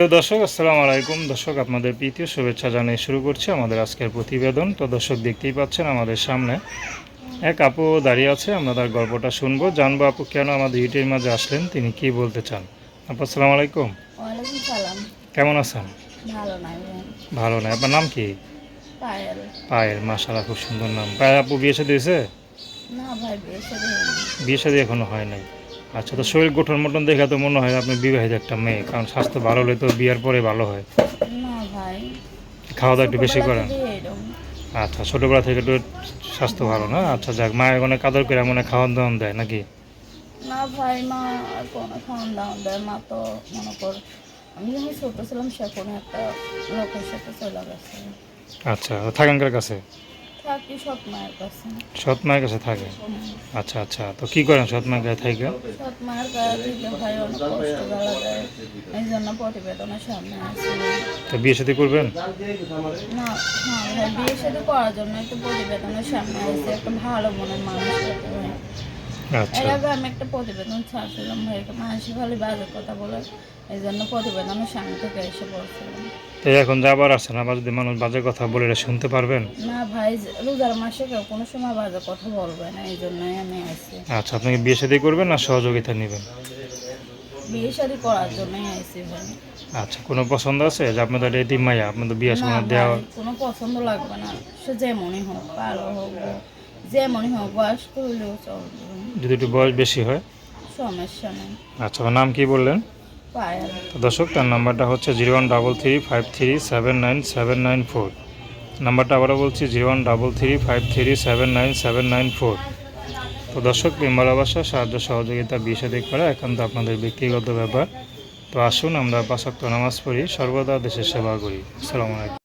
দর্শক আসসালামু আলাইকুম। দর্শক আপনাদের প্রীতীয় শুভেচ্ছা জানিয়ে শুরু করছি আমাদের আজকের প্রতিবেদন। তো দর্শক দেখতেই পাচ্ছেন আমাদের সামনে এক আপু দাঁড়িয়ে আছে। আমরা তার গল্পটা শুনব। জানব আপু কেন আমাদের ইউটিউবের মাঝে আসলেন? তিনি কি বলতে চান? আপু আসসালামু আলাইকুম। কেমন আছেন? ভালো না আপনার নাম কি? পায়েল। মাশাআল্লাহ খুব সুন্দর নাম। পায়েল আপু বিয়ে সাথে হয়নি। বিয়ে সাথে এখনও হয় নাই। আচ্ছা তো শরীর গঠন মটন দেখে তো মনে হয় আপনি বিবাহিত একটা মেয়ে কারণ স্বাস্থ্য ভালো হলে তো বিয়ের পরে ভালো হয়। না ভাই। খাওয়া দাওয়া একটু বেশি করেন? আচ্ছা ছোটোবেলা থেকে একটু স্বাস্থ্য ভালো না? আচ্ছা যাক মায়ের অনেক আদর করে মনে খাওয়ান দাওয়ান দেয় নাকি? না ভাই মা আর কোনো খাওয়ান দাওয়ান দেয় মা তো মনে কর আমি যখন ছোট ছিলাম সে কোনো একটা লোকের সাথে চলে গেছে। আচ্ছা থাকেন কার কাছে? সৎ মায়ের কাছে। সৎ মায়ের কাছে থাকে? আচ্ছা আচ্ছা। তো কি করেন সৎ মায়ের কাছে থাকে সৎ মায়ের কাছে থেকে ভাই অনেক কষ্ট জ্বালা যায়। এই জন্য প্রতিবেদনের সামনে আসি। তো বিয়ে সাথে করবেন? না হ্যাঁ ভাই বিয়ে সাথে করার জন্য একটু প্রতিবেদনের সামনে আসছে একটা ভালো মনের মানুষ এর আগে আমি একটা প্রতিবেদন ছাড়ছিলাম ভাই একটা মানুষই খালি বাজে কথা বলে এই জন্য প্রতিবেদনের সামনে থেকে এসে বলছিলাম। তো এখন যাবার আছে না যদি মানুষ বাজে কথা বলে এটা শুনতে পারবেন? না ভাই রোজার মাসে কেউ কোনো সময় বাজে কথা বলবে না এই জন্যই আমি আসি আচ্ছা আপনি কি বিয়ে সাথে করবেন না সহযোগিতা নেবেন? বিয়ে শাদি করার জন্যই আসি ভাই। আচ্ছা কোনো পছন্দ আছে? যে আপনাদের আপনাদের বিয়ে সময় দেওয়া কোনো পছন্দ লাগবে না সে যেমনই হোক ভালো হোক যেমনই হোক বয়স করলেও চলবে যদি একটু বয়স বেশি হয়? সমস্যা নেই। আচ্ছা নাম কি বললেন? তো দর্শক তার নাম্বারটা হচ্ছে zero one double three five three seven nine seven nine four. নাম্বারটা আবারও বলছি zero one double three five three seven nine seven nine four. তো দর্শক প্রেম ভালোবাসা সাহায্য সহযোগিতা সাথে করা একান্ত আপনাদের ব্যক্তিগত ব্যাপার। তো আসুন আমরা পাশাক্ত নামাজ পড়ি সর্বদা দেশের সেবা করি। আসসালামু আলাইকুম।